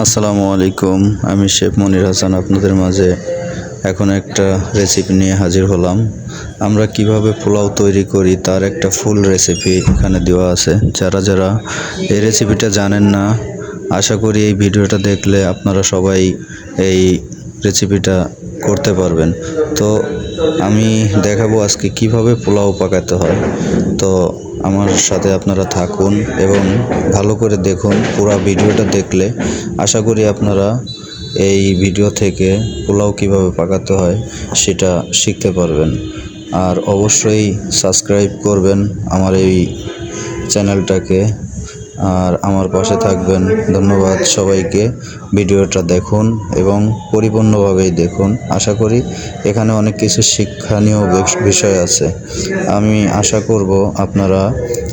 আসসালামু আলাইকুম। আমি শেফ মনির হাসান, আপনাদের মাঝে এখন একটা রেসিপি নিয়ে হাজির হলাম। আমরা কীভাবে পোলাও তৈরি করি তার একটা ফুল রেসিপি এখানে দেওয়া আছে। যারা যারা এই রেসিপিটা জানেন না, আশা করি এই ভিডিওটা দেখলে আপনারা সবাই এই রেসিপিটা করতে পারবেন। তো আমি দেখাবো আজকে কীভাবে পোলাও পাকাতে হয়। তো আমার সাথে আপনারা থাকুন এবং ভালো করে দেখুন পুরো ভিডিওটা দেখলে। আশা করি আপনারা এই ভিডিও থেকে পোলাও কীভাবে পাকাতে হয় সেটা শিখতে পারবেন। আর অবশ্যই সাবস্ক্রাইব করবেন আমার এই চ্যানেলটাকে। আর আমার পাশে থাকবেন। ধন্যবাদ সবাইকে। ভিডিওটা দেখুন এবং পরিপূর্ণভাবেই দেখুন। আশা করি এখানে অনেক কিছু শিক্ষণীয় বিষয় আছে। আমি আশা করব আপনারা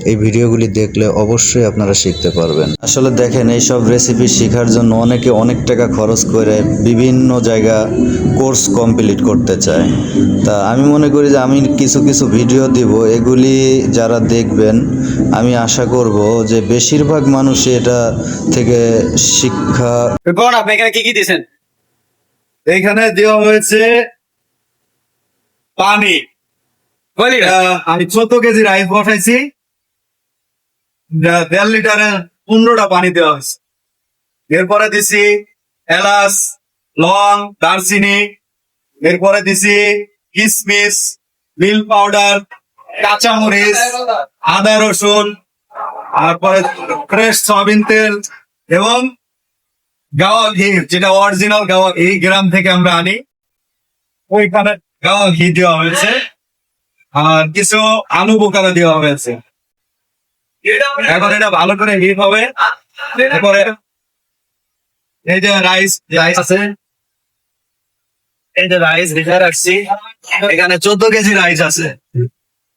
এই ভিডিওগুলি দেখলে অবশ্যই আপনারা শিখতে পারবেন। আসলে দেখেন এই সব রেসিপি শেখার জন্য অনেকে অনেক টাকা খরচ করে বিভিন্ন জায়গা কোর্স কমপ্লিট করতে চায়। তা আমি মনে করি যে আমি কিছু কিছু ভিডিও দিব এগুলি যারা দেখবেন আমি আশা করব যে বেশিরভাগ মানুষই এটা থেকে শিক্ষা কোন আপনি এখানে কি কি দিয়েছেন? এখানে দেওয়া হয়েছে পানি। বলি আমি চোদ্দ কেজি রাইস বসাইছি দেড় লিটারের পনেরোটা পানি দেওয়া হয়েছে। এরপরে দিছি এলাচ, লং, দারচিনি, এরপরে দিছি কিসমিস, মিল্ক পাউডার, কাঁচামরিচ, আদা রসুন, তারপরে ফ্রেশ সয়াবিন তেল এবং গাওয়া ঘি, যেটা অরিজিনাল গাওয়া এই গ্রাম থেকে আমরা আনি। ওইখানে গাওয়া ঘি দেওয়া হয়েছে। আর কিছু আলু বোকারা দেওয়া হয়েছে। এখন এটা ভালো করে হিট হবে। এরপরে এই যে রাইস রাইস আছে। এই যে রাইস ভিজে রাখছি। এখানে চোদ্দ কেজি রাইস আছে।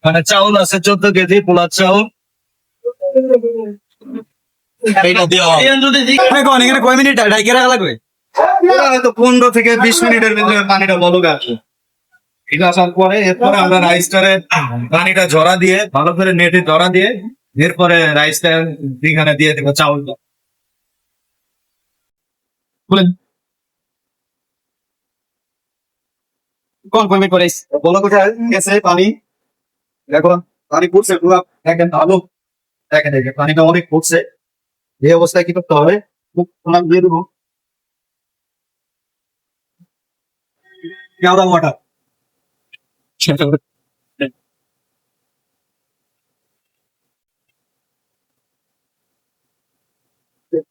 মানে চাউল আছে, চোদ্দ কেজি পোলার চাউল। পনেরো থেকে বিশ মিনিটের ভিতরে পানিটা বলবে আসবে। এটা আসার পরে, এরপরে আমরা রাইসটারে পানিটা ঝরা দিয়ে, ভালো করে নেটে ঝরা দিয়ে এরপরে রাইসটা এখানে দিয়ে দেবো চাউলটা বলেন কোন কয় মিনিট করে বলো কোথায় গেছে পানি দেখো পানি পড়ছে পুরো দেখেন ভালো দেখেন দেখেন পানিটা অনেক পড়ছে এই অবস্থায় কি করতে হবে মুখ খোলা দিয়ে দেবো কেওড়া ওয়াটার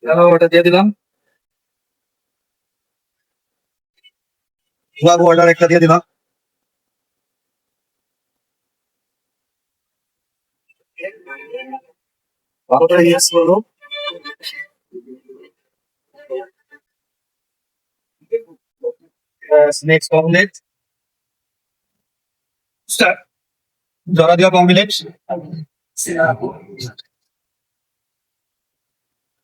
কেওড়া ওয়াটার দিয়ে দিলাম ফ্লাগ ওয়াটার একটা দিয়ে দিলাম ভালো করে মিক্স করবো নেক্সট কমপ্লিট স্টার্ট জরা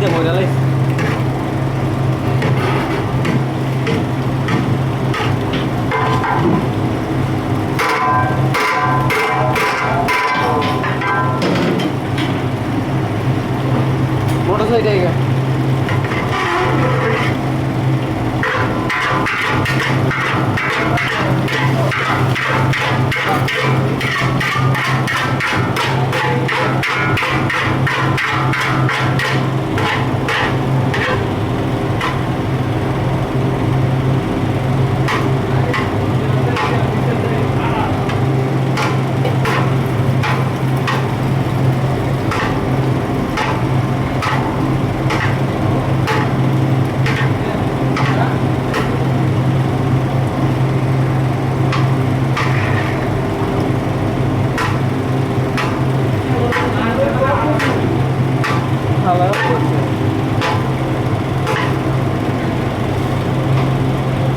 Tidak. খাওয়া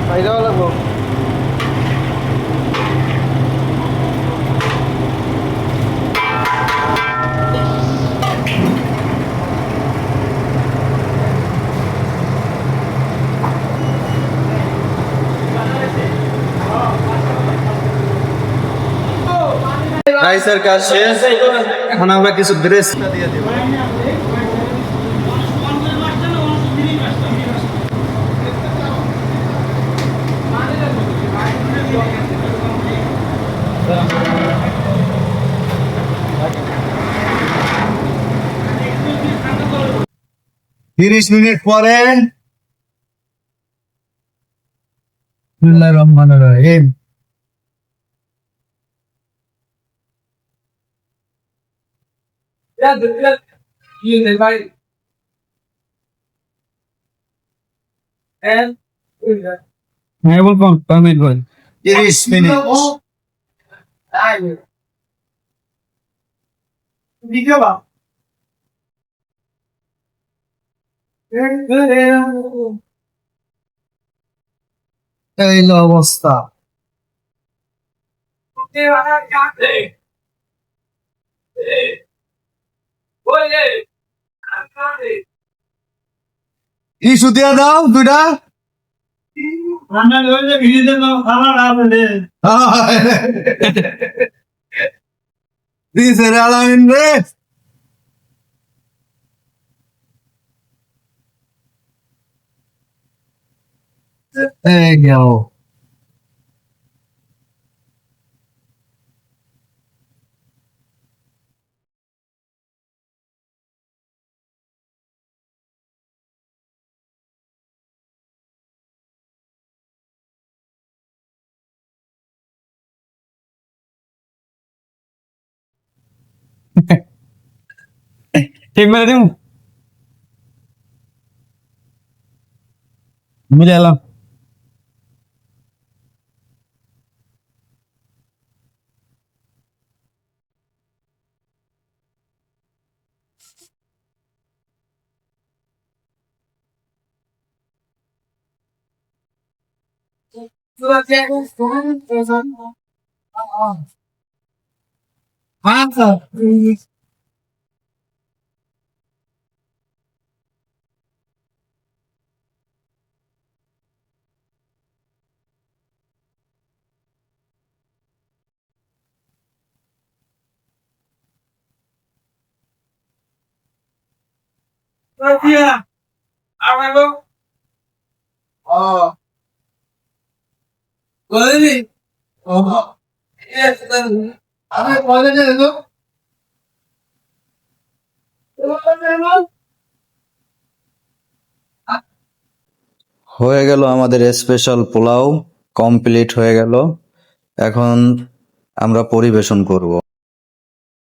খাইলেও লাগবো রাইসের কাজ শেষ? এখন আমরা কিছু ড্রেস দিয়ে দেবো তিরিশ মিনিট পরে রহমান রহিম হ্যাঁ বল কোন পেমেন্ট বল তিরিশ মিনিট এই হলো অবস্থা Issue দিয়ে দাও দুইটা। দিছে আলামিন রে এই গেল ঠিক মেরে দিম মিলে এলাম hóa hợp quy Tôi kia Ông em không? Ờ Với gì? Ờ Yes, আমি কলেজে এলো হয়ে গেল আমাদের স্পেশাল পোলাও কমপ্লিট হয়ে গেল। এখন আমরা পরিবেশন করব।